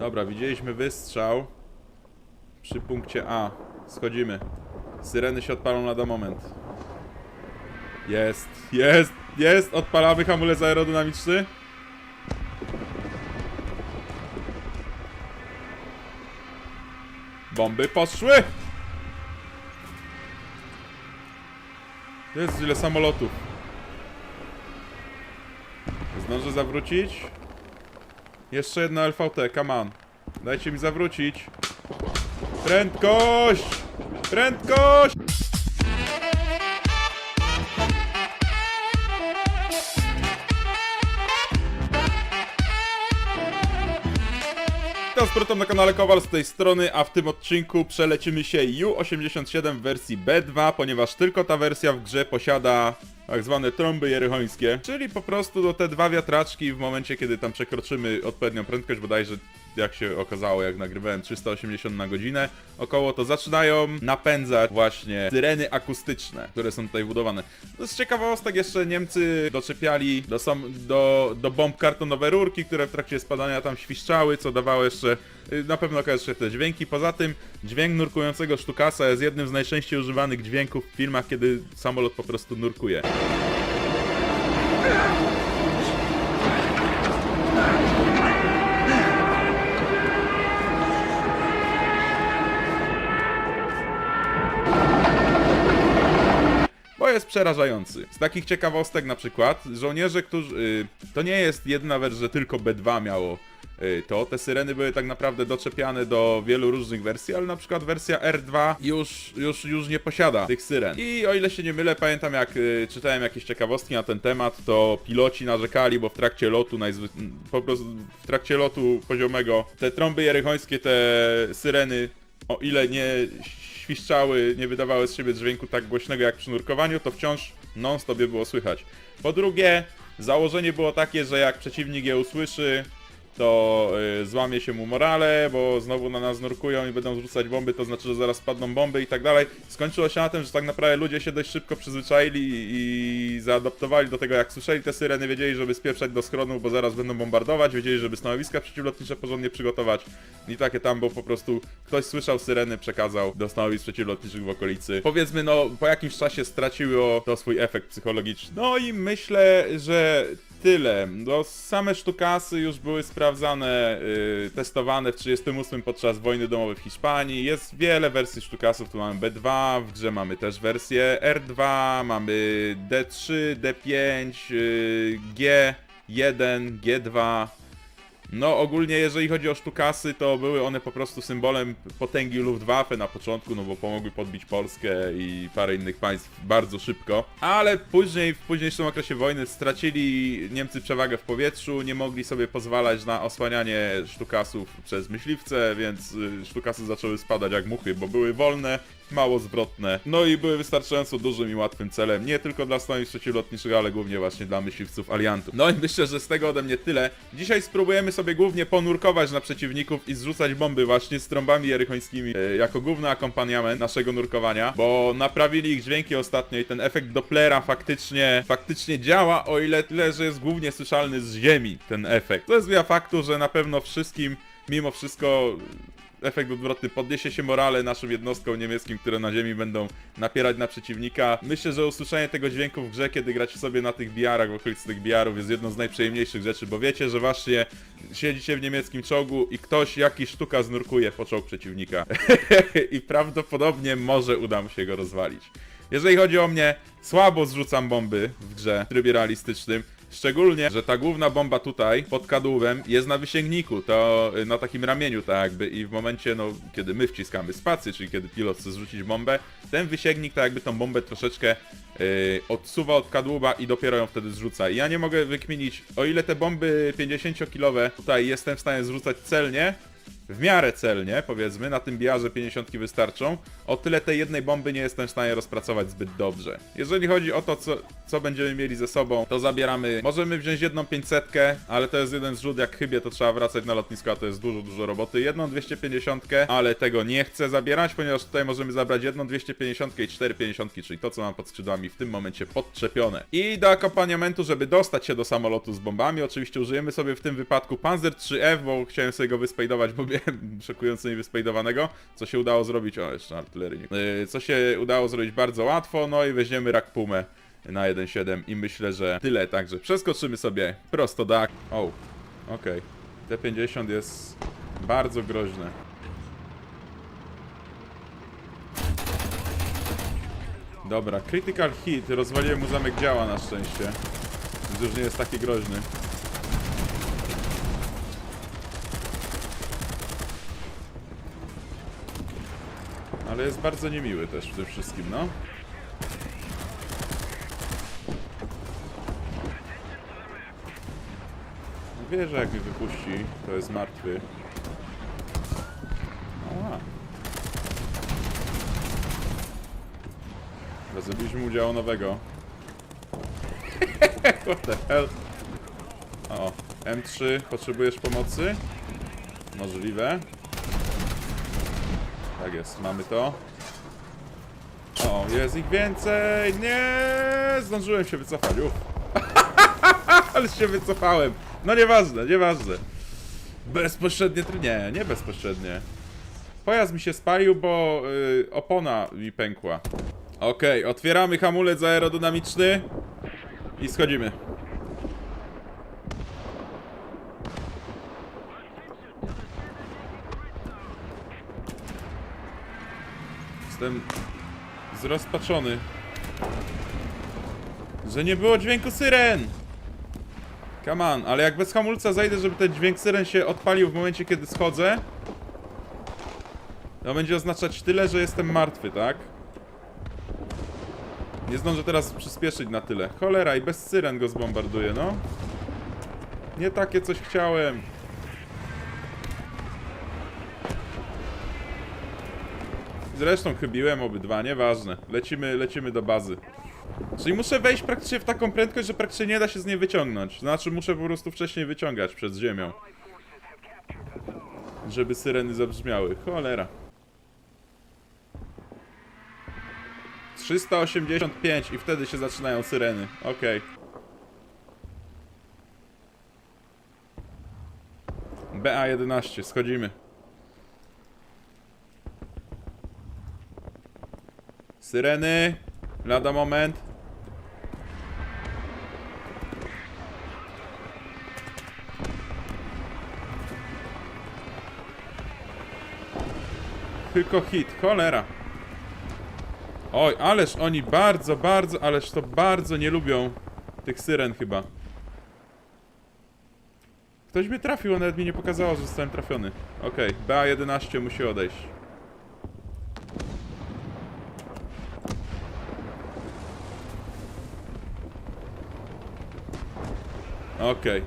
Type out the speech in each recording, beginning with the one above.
Dobra, widzieliśmy wystrzał przy punkcie A. Schodzimy. Syreny się odpalą lada moment. Jest, jest, jest! Odpalamy hamulec aerodynamiczny. Bomby poszły! Jest ile samolotów. Zdążę zawrócić? Jeszcze jedna LVT, come on. Dajcie mi zawrócić. Prędkość! Prędkość! Powrotem na kanale Kowal z tej strony, a w tym odcinku przelecimy się U87 w wersji B2, ponieważ tylko ta wersja w grze posiada tak zwane trąby jerychońskie, czyli po prostu do te dwa wiatraczki w momencie, kiedy tam przekroczymy odpowiednią prędkość, bodajże jak się okazało, jak nagrywałem 380 na godzinę, około to zaczynają napędzać właśnie syreny akustyczne, które są tutaj budowane. No z ciekawostek jeszcze Niemcy doczepiali do, sam, do, do bomb kartonowe rurki, które w trakcie spadania tam świszczały, co dawało jeszcze, y, na pewno kojarzy te dźwięki. Poza tym dźwięk nurkującego sztukasa jest jednym z najczęściej używanych dźwięków w filmach, kiedy samolot po prostu nurkuje. Przerażający. Z takich ciekawostek na przykład, żołnierze, którzy... y, to nie jest jedna wersja, że tylko B2 miało y, to. Te syreny były tak naprawdę doczepiane do wielu różnych wersji, ale na przykład wersja R2 już, już, już nie posiada tych syren. I o ile się nie mylę, pamiętam jak y, czytałem jakieś ciekawostki na ten temat, to piloci narzekali, bo w trakcie lotu najzwy... po prostu w trakcie lotu poziomego te trąby jerychońskie, te syreny, o ile nie świszczały, nie wydawały z siebie dźwięku tak głośnego jak przy nurkowaniu, to wciąż non-stop je było słychać. Po drugie, założenie było takie, że jak przeciwnik je usłyszy, to y, złamie się mu morale, bo znowu na nas nurkują i będą zrzucać bomby, to znaczy, że zaraz spadną bomby i tak dalej. Skończyło się na tym, że tak naprawdę ludzie się dość szybko przyzwyczaili i zaadoptowali do tego, jak słyszeli te syreny, wiedzieli, żeby spieprzać do schronu, bo zaraz będą bombardować, wiedzieli, żeby stanowiska przeciwlotnicze porządnie przygotować i takie tam, bo po prostu ktoś słyszał syreny, przekazał do stanowisk przeciwlotniczych w okolicy. Powiedzmy, no, po jakimś czasie straciło to swój efekt psychologiczny. No i myślę, że tyle. No, same sztukasy już były sprawdzane, yy, testowane w 38 podczas wojny domowej w Hiszpanii. Jest wiele wersji sztukasów, tu mamy B2, w grze mamy też wersję R2, mamy D3, D5, yy, G1, G2. No ogólnie jeżeli chodzi o sztukasy, to były one po prostu symbolem potęgi Luftwaffe na początku, no bo pomogły podbić Polskę i parę innych państw bardzo szybko. Ale później, w późniejszym okresie wojny stracili Niemcy przewagę w powietrzu, nie mogli sobie pozwalać na osłanianie sztukasów przez myśliwce, więc y, sztukasy zaczęły spadać jak muchy, bo były wolne, mało zwrotne, no i były wystarczająco dużym i łatwym celem, nie tylko dla stanowisk przeciwlotniczych, ale głównie właśnie dla myśliwców aliantów. No i myślę, że z tego ode mnie tyle. Dzisiaj spróbujemy sobie głównie ponurkować na przeciwników i zrzucać bomby właśnie z trąbami jerychońskimi e, jako główny akompaniament naszego nurkowania, bo naprawili ich dźwięki ostatnio i ten efekt Dopplera faktycznie, faktycznie działa, o ile tyle, że jest głównie słyszalny z ziemi ten efekt. To jest wina faktu, że na pewno wszystkim mimo wszystko efekt odwrotny podniesie się morale naszym jednostkom niemieckim, które na ziemi będą napierać na przeciwnika. Myślę, że usłyszenie tego dźwięku w grze, kiedy gracie sobie na tych biarach, w okolicy tych biarów jest jedną z najprzyjemniejszych rzeczy, bo wiecie, że właśnie siedzicie w niemieckim czołgu i ktoś jakiś sztuka znurkuje po czołg przeciwnika. I prawdopodobnie może uda mu się go rozwalić. Jeżeli chodzi o mnie, słabo zrzucam bomby w grze w trybie realistycznym. Szczególnie, że ta główna bomba tutaj, pod kadłubem, jest na wysięgniku, to y, na takim ramieniu tak jakby i w momencie, no, kiedy my wciskamy spację, czyli kiedy pilot chce zrzucić bombę, ten wysięgnik tak jakby tą bombę troszeczkę y, odsuwa od kadłuba i dopiero ją wtedy zrzuca. I ja nie mogę wykminić, o ile te bomby 50-kilowe tutaj jestem w stanie zrzucać celnie, w miarę celnie, powiedzmy, na tym biarze 50 wystarczą, o tyle tej jednej bomby nie jestem w stanie rozpracować zbyt dobrze. Jeżeli chodzi o to, co, co będziemy mieli ze sobą, to zabieramy, możemy wziąć jedną 500, ale to jest jeden zrzut, jak chybie, to trzeba wracać na lotnisko, a to jest dużo, dużo roboty. Jedną 250, ale tego nie chcę zabierać, ponieważ tutaj możemy zabrać jedną 250 i 450, czyli to, co mam pod skrzydłami w tym momencie podczepione. I do akompaniamentu, żeby dostać się do samolotu z bombami, oczywiście użyjemy sobie w tym wypadku Panzer 3F, bo chciałem sobie go wyspejdować, bo miałem szokująco niewyspejdowanego, co się udało zrobić, o jeszcze artyleryjnie, yy, co się udało zrobić bardzo łatwo, no i weźmiemy rak Pumę na 1.7 i myślę, że tyle, także przeskoczymy sobie prosto do... ak- O, okej. T50 jest bardzo groźne. Dobra, critical hit, rozwaliłem mu zamek działa na szczęście. Więc już nie jest taki groźny. Ale jest bardzo niemiły też w tym wszystkim, no. Wie, że jak mnie wypuści, to jest martwy. Dobra, Zrobiliśmy mu działo nowego. What the hell? O, M3, potrzebujesz pomocy? Możliwe. Tak jest, mamy to. O, jest ich więcej! Nie! Zdążyłem się wycofać, uff. Ale się wycofałem. No nieważne, nieważne. Bezpośrednie, nie, nie bezpośrednie. Pojazd mi się spalił, bo y, opona mi pękła. Okej, otwieramy hamulec aerodynamiczny i schodzimy. Jestem zrozpaczony, że nie było dźwięku syren. Come on, ale jak bez hamulca zajdę, żeby ten dźwięk syren się odpalił w momencie, kiedy schodzę, to będzie oznaczać tyle, że jestem martwy, tak? Nie zdążę teraz przyspieszyć na tyle. Cholera, i bez syren go zbombarduję, no. Nie takie coś chciałem. Zresztą chybiłem obydwa, nieważne. Lecimy, lecimy do bazy. Czyli muszę wejść praktycznie w taką prędkość, że praktycznie nie da się z niej wyciągnąć. Znaczy muszę po prostu wcześniej wyciągać przed ziemią. Żeby syreny zabrzmiały. Cholera. 385 i wtedy się zaczynają syreny. Okej. BA11, schodzimy. Syreny. Lada moment. Tylko hit, cholera. Oj, ależ oni bardzo, bardzo, ależ to bardzo nie lubią tych syren chyba. Ktoś mnie trafił, a nawet mi nie pokazało, że zostałem trafiony. Okej, BA11 musi odejść. Okej.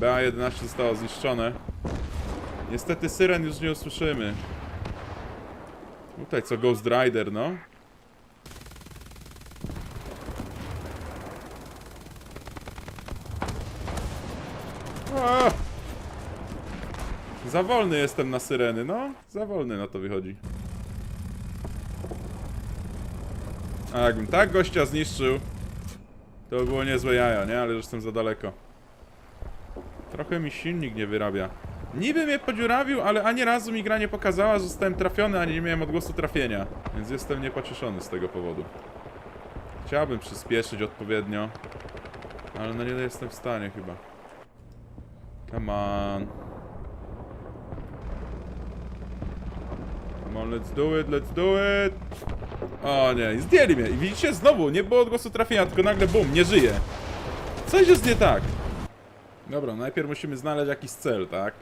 BA11 zostało zniszczone. Niestety syren już nie usłyszymy. Tutaj co Ghost Rider, no. Za wolny jestem na syreny, no. Za wolny na to wychodzi. A jakbym tak gościa zniszczył, to by było niezłe jaja, nie? Ale już jestem za daleko. Trochę mi silnik nie wyrabia. Niby mnie podziurawił, ale ani razu mi gra nie pokazała, że zostałem trafiony, ani nie miałem odgłosu trafienia. Więc jestem niepocieszony z tego powodu. Chciałbym przyspieszyć odpowiednio. Ale no nie jestem w stanie chyba. Come on. Come on, let's do it, let's do it. O nie, zdjęli mnie. I widzicie, znowu, nie było odgłosu trafienia, tylko nagle bum, nie żyje. Coś jest nie tak. Dobra, najpierw musimy znaleźć jakiś cel, tak?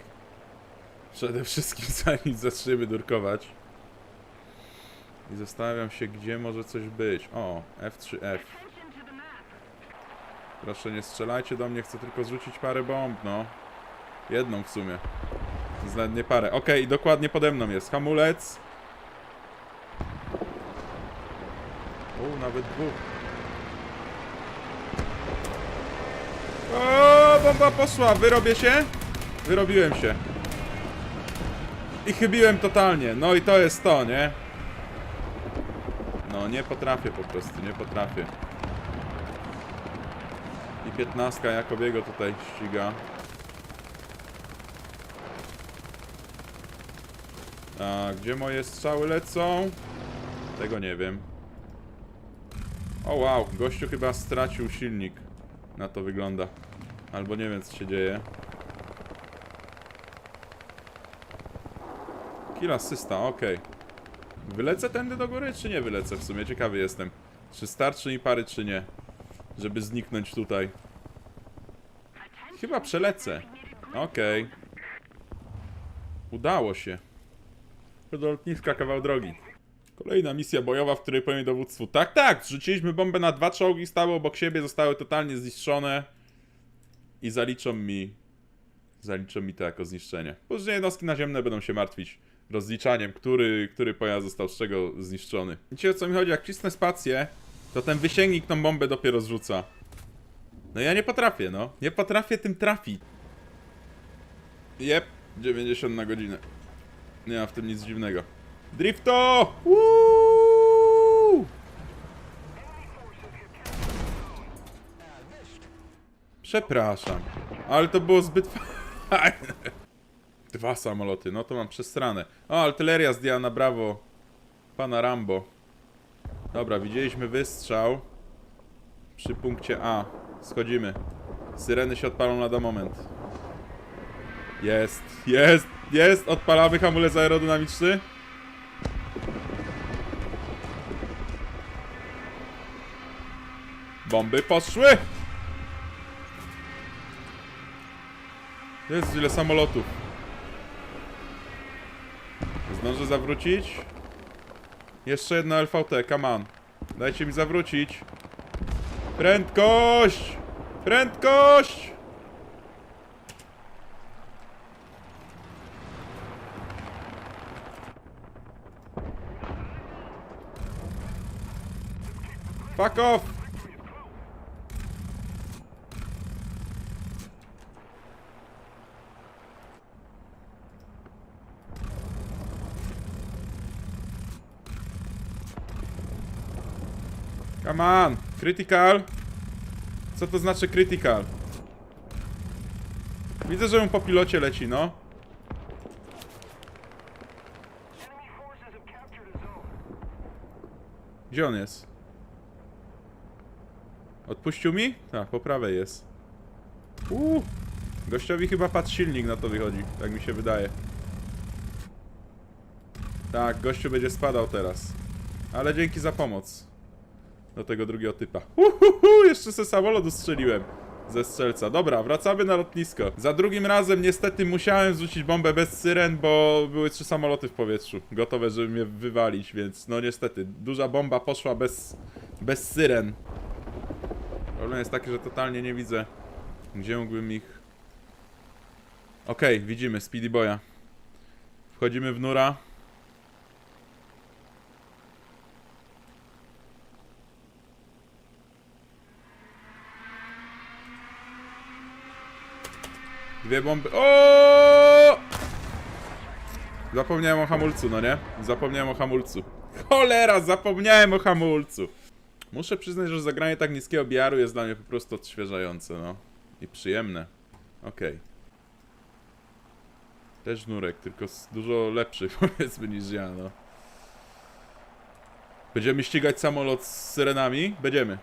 Przede wszystkim zanim zaczniemy durkować. I zastanawiam się, gdzie może coś być. O, F3F. Proszę, nie strzelajcie do mnie, chcę tylko zrzucić parę bomb, no. Jedną w sumie. Nawet parę. Okej, dokładnie pode mną jest. Hamulec. O, nawet dwóch. Bomba poszła. Wyrobię się? Wyrobiłem się. I chybiłem totalnie. No i to jest to, nie? No, nie potrafię po prostu, nie potrafię. I 15 Jakobiego tutaj ściga. A gdzie moje strzały lecą? Tego nie wiem. O wow, gościu chyba stracił silnik. Na to wygląda. Albo nie wiem co się dzieje. Kill asysta, okej. Wylecę tędy do góry, czy nie wylecę w sumie? Ciekawy jestem. Czy starczy mi pary, czy nie? Żeby zniknąć tutaj. Chyba przelecę. Okej. Udało się. Do lotniska kawał drogi. Kolejna misja bojowa, w której powiem dowództwu. Tak, tak, zrzuciliśmy bombę na dwa czołgi, stały obok siebie, zostały totalnie zniszczone. I zaliczą mi... Zaliczą mi to jako zniszczenie. Później jednostki naziemne będą się martwić rozliczaniem, który, który pojazd został z czego zniszczony. Wiecie o co mi chodzi? Jak wcisnę spację, to ten wysięgnik tą bombę dopiero zrzuca. No ja nie potrafię, no. Nie potrafię tym trafić. Jep, 90 na godzinę. Nie ma w tym nic dziwnego. Drifto! Woo! Przepraszam, ale to było zbyt fajne. Dwa samoloty, no to mam przestranę. O, artyleria zdjęła na brawo pana Rambo. Dobra, widzieliśmy wystrzał przy punkcie A. Schodzimy. Syreny się odpalą lada moment. Jest, jest, jest! Odpalamy hamulec aerodynamiczny. Bomby poszły! Jest ile samolotów. Zdążę zawrócić? Jeszcze jedna LVT, come on. Dajcie mi zawrócić. Prędkość! Prędkość! Fuck off! Come on! Critical! Co to znaczy critical? Widzę, że mu po pilocie leci, no. Gdzie on jest? Odpuścił mi? Tak, po prawej jest. Uuu. Gościowi chyba padł silnik na to wychodzi, tak mi się wydaje. Tak, gościu będzie spadał teraz. Ale dzięki za pomoc. Do tego drugiego typa. Uhuhu, jeszcze se samolot ustrzeliłem. Ze strzelca. Dobra, wracamy na lotnisko. Za drugim razem niestety musiałem zrzucić bombę bez syren, bo były trzy samoloty w powietrzu. Gotowe, żeby mnie wywalić, więc no niestety. Duża bomba poszła bez, bez syren. Problem jest taki, że totalnie nie widzę, gdzie mógłbym ich... Okej, widzimy Speedy Boya. Wchodzimy w nura. Dwie bomby. O! Zapomniałem o hamulcu, no nie? Zapomniałem o hamulcu. Cholera, zapomniałem o hamulcu. Muszę przyznać, że zagranie tak niskiego biaru jest dla mnie po prostu odświeżające, no. I przyjemne. Okej. Też nurek, tylko dużo lepszy, powiedzmy, niż ja, no. Będziemy ścigać samolot z syrenami? Będziemy.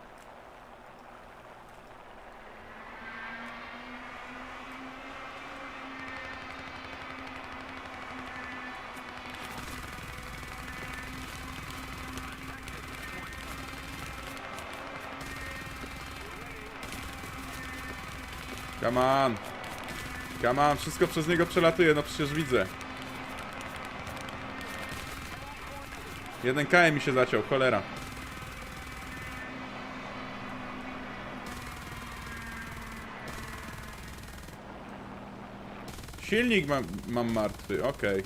Come on. Come on, wszystko przez niego przelatuje, no przecież widzę. Jeden KM mi się zaciął, cholera. Silnik mam, mam martwy, okej.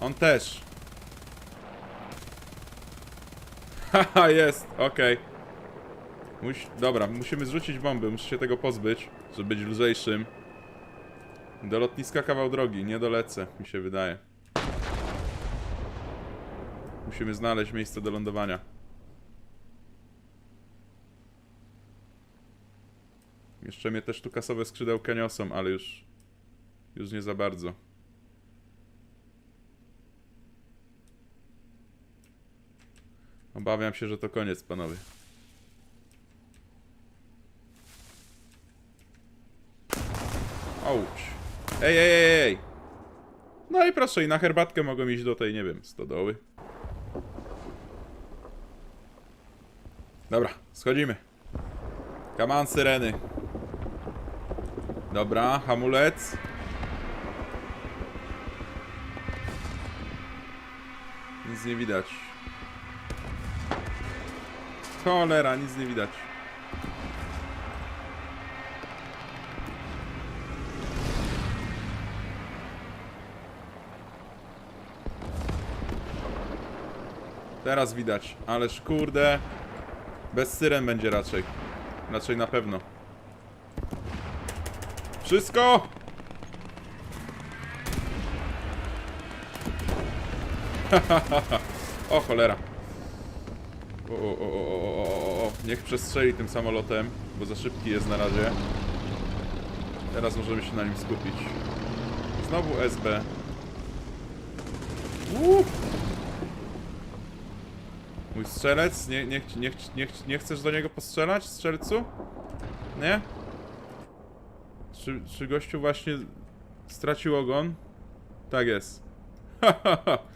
On też. Haha, jest, okej. Muś... Dobra, musimy zrzucić bomby, muszę się tego pozbyć, żeby być lżejszym. Do lotniska kawał drogi, nie dolecę, mi się wydaje. Musimy znaleźć miejsce do lądowania. Jeszcze mnie też tu kasowe skrzydełka niosą, ale już... Już nie za bardzo. Obawiam się, że to koniec, panowie. Ej, ej, ej, ej! No i proszę, i na herbatkę mogą iść do tej, nie wiem, stodoły. Dobra, schodzimy. Kaman syreny. Dobra, hamulec. Nic nie widać. Cholera, nic nie widać. Teraz widać, ależ kurde. Bez syren będzie raczej. Raczej na pewno. Wszystko! o cholera. O, o, o, o, o, o. Niech przestrzeli tym samolotem, bo za szybki jest na razie. Teraz możemy się na nim skupić. Znowu SB. Uuu. Mój strzelec? Nie, nie, nie, nie, nie chcesz do niego postrzelać, strzelcu? Nie? Czy, czy gościu właśnie stracił ogon? Tak jest.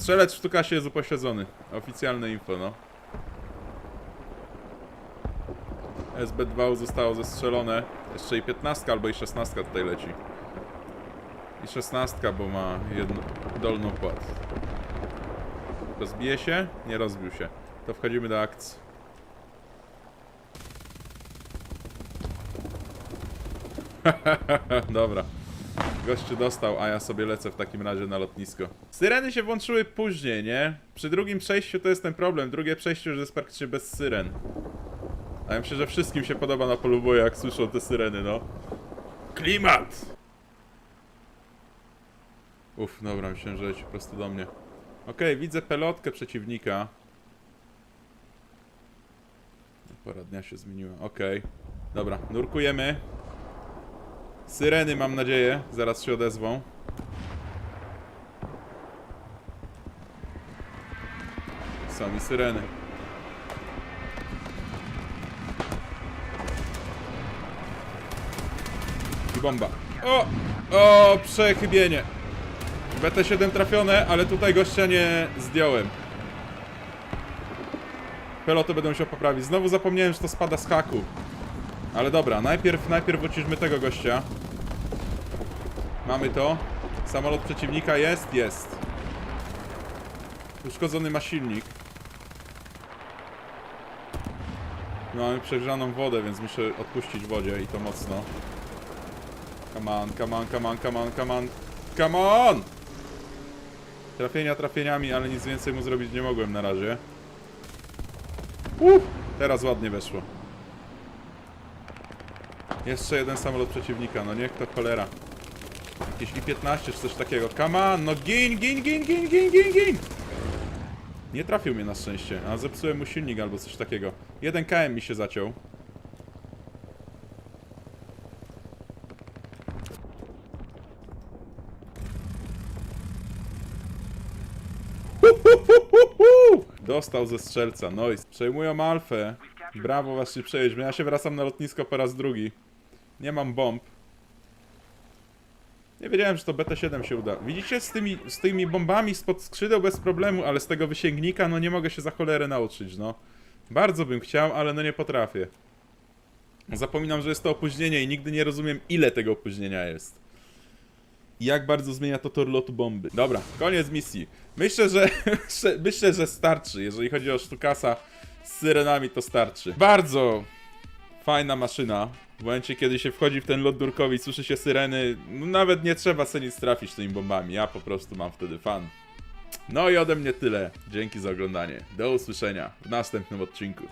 Strzelec w Tukasie jest upośledzony. Oficjalne info, no. SB2 zostało zestrzelone. Jeszcze i 15 albo i 16 tutaj leci. I 16, bo ma jedną dolną płat. Rozbije się? Nie rozbił się. To wchodzimy do akcji. Dobra. Gościu dostał, a ja sobie lecę w takim razie na lotnisko. Syreny się włączyły później, nie? Przy drugim przejściu to jest ten problem. Drugie przejście już jest praktycznie bez syren. A ja myślę, że wszystkim się podoba na polu boju, jak słyszą te syreny, no. Klimat! Uff, dobra, myślałem, że leci prosto do mnie. Okej, widzę pelotkę przeciwnika. Pora dnia się zmieniła. Okej. Dobra, nurkujemy. Syreny mam nadzieję, zaraz się odezwą. Są i syreny. I bomba. O! O! Przechybienie. BT7 trafione, ale tutaj gościa nie zdjąłem. Peloty będę musiał poprawić. Znowu zapomniałem, że to spada z haku. Ale dobra, najpierw, najpierw uciszmy tego gościa. Mamy to. Samolot przeciwnika jest? Jest. Uszkodzony ma silnik. No, mamy przegrzaną wodę, więc muszę odpuścić wodzie i to mocno. Come on, come on, come on, come on, come on. Come on! Trafienia trafieniami, ale nic więcej mu zrobić nie mogłem na razie. Uff, teraz ładnie weszło. Jeszcze jeden samolot przeciwnika, no niech to cholera. Jakieś I-15 czy coś takiego. Come on, no gin, gin, gin, gin, gin, gin, gin! Nie trafił mnie na szczęście, a zepsułem mu silnik albo coś takiego. Jeden KM mi się zaciął. Dostał ze strzelca, noise. Przejmują alfę. Brawo, właśnie przejedźmy. Ja się wracam na lotnisko po raz drugi. Nie mam bomb. Nie wiedziałem, że to BT-7 się uda. Widzicie, z tymi, z tymi bombami spod skrzydeł bez problemu, ale z tego wysięgnika, no nie mogę się za cholerę nauczyć, no. Bardzo bym chciał, ale no nie potrafię. Zapominam, że jest to opóźnienie i nigdy nie rozumiem, ile tego opóźnienia jest. I jak bardzo zmienia to tor lotu bomby. Dobra, koniec misji. Myślę, że myślę, że starczy. Jeżeli chodzi o sztukasa z syrenami, to starczy. Bardzo fajna maszyna. W momencie, kiedy się wchodzi w ten lot durkowy i słyszy się syreny, no nawet nie trzeba sobie nic trafić tymi bombami. Ja po prostu mam wtedy fan. No i ode mnie tyle. Dzięki za oglądanie. Do usłyszenia w następnym odcinku.